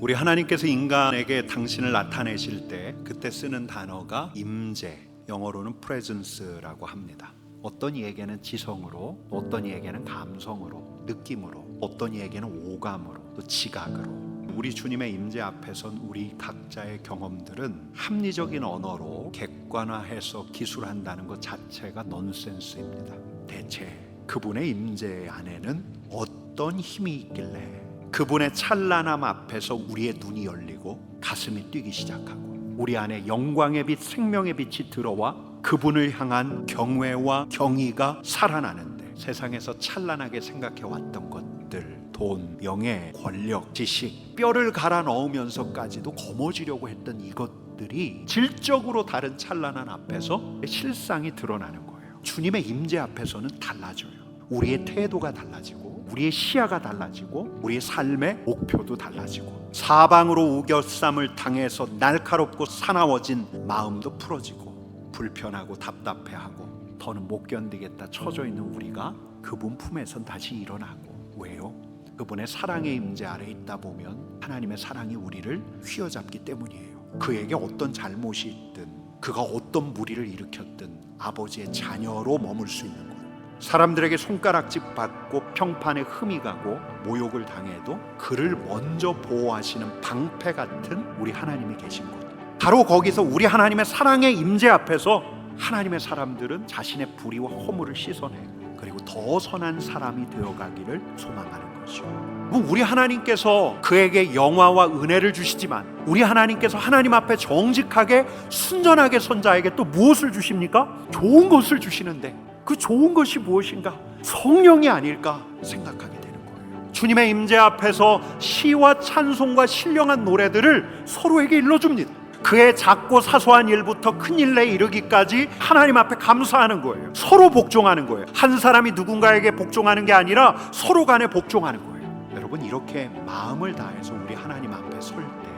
우리 하나님께서 인간에게 당신을 나타내실 때 그때 쓰는 단어가 임재, 영어로는 presence라고 합니다. 어떤 이에게는 지성으로, 어떤 이에게는 감성으로, 느낌으로, 어떤 이에게는 오감으로, 또 지각으로. 우리 주님의 임재 앞에선 우리 각자의 경험들은 합리적인 언어로 객관화해서 기술한다는 것 자체가 넌센스입니다. 대체 그분의 임재 안에는 어떤 힘이 있길래 그분의 찬란함 앞에서 우리의 눈이 열리고 가슴이 뛰기 시작하고 우리 안에 영광의 빛, 생명의 빛이 들어와 그분을 향한 경외와 경의가 살아나는데 세상에서 찬란하게 생각해 왔던 것들 돈, 명예, 권력, 지식 뼈를 갈아 넣으면서까지도 거머쥐려고 했던 이것들이 질적으로 다른 찬란한 앞에서 실상이 드러나는 거예요. 주님의 임재 앞에서는 달라져요. 우리의 태도가 달라지고 우리의 시야가 달라지고 우리의 삶의 목표도 달라지고 사방으로 우겨쌈을 당해서 날카롭고 사나워진 마음도 풀어지고 불편하고 답답해하고 더는 못 견디겠다 처져 있는 우리가 그분 품에선 다시 일어나고 왜요? 그분의 사랑의 임재 아래 있다 보면 하나님의 사랑이 우리를 휘어잡기 때문이에요. 그에게 어떤 잘못이 있든 그가 어떤 무리를 일으켰든 아버지의 자녀로 머물 수 있는 거예요. 사람들에게 손가락질 받고 평판에 흠이 가고 모욕을 당해도 그를 먼저 보호하시는 방패 같은 우리 하나님이 계신 곳. 바로 거기서 우리 하나님의 사랑의 임재 앞에서 하나님의 사람들은 자신의 불의와 허물을 씻어내고 그리고 더 선한 사람이 되어가기를 소망하는 것이요. 뭐 우리 하나님께서 그에게 영화와 은혜를 주시지만 우리 하나님께서 하나님 앞에 정직하게 순전하게 선 자에게 또 무엇을 주십니까? 좋은 것을 주시는데 그 좋은 것이 무엇인가? 성령이 아닐까 생각하게 되는 거예요. 주님의 임재 앞에서 시와 찬송과 신령한 노래들을 서로에게 일러줍니다. 그의 작고 사소한 일부터 큰 일에 이르기까지 하나님 앞에 감사하는 거예요. 서로 복종하는 거예요. 한 사람이 누군가에게 복종하는 게 아니라 서로 간에 복종하는 거예요. 여러분 이렇게 마음을 다해서 우리 하나님 앞에 설 때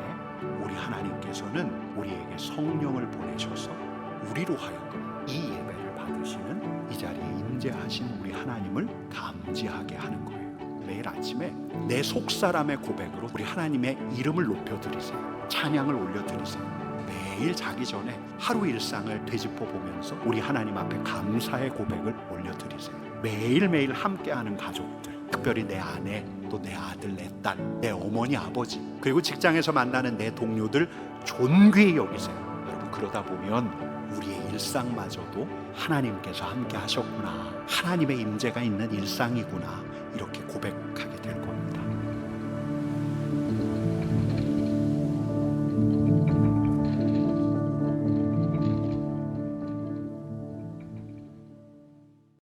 우리 하나님께서는 우리에게 성령을 보내셔서 우리로 하여금 이 임재하신 우리 하나님을 감지하게 하는 거예요. 매일 아침에 내 속사람의 고백으로 우리 하나님의 이름을 높여드리세요. 찬양을 올려드리세요. 매일 자기 전에 하루 일상을 되짚어 보면서 우리 하나님 앞에 감사의 고백을 올려드리세요. 매일매일 함께하는 가족들, 특별히 내 아내, 또 내 아들, 내 딸, 내 어머니, 아버지, 그리고 직장에서 만나는 내 동료들 존귀히 여기세요. 여러분 그러다 보면 우리의 일상마저도 하나님께서 함께 하셨구나. 하나님의 임재가 있는 일상이구나. 이렇게 고백하게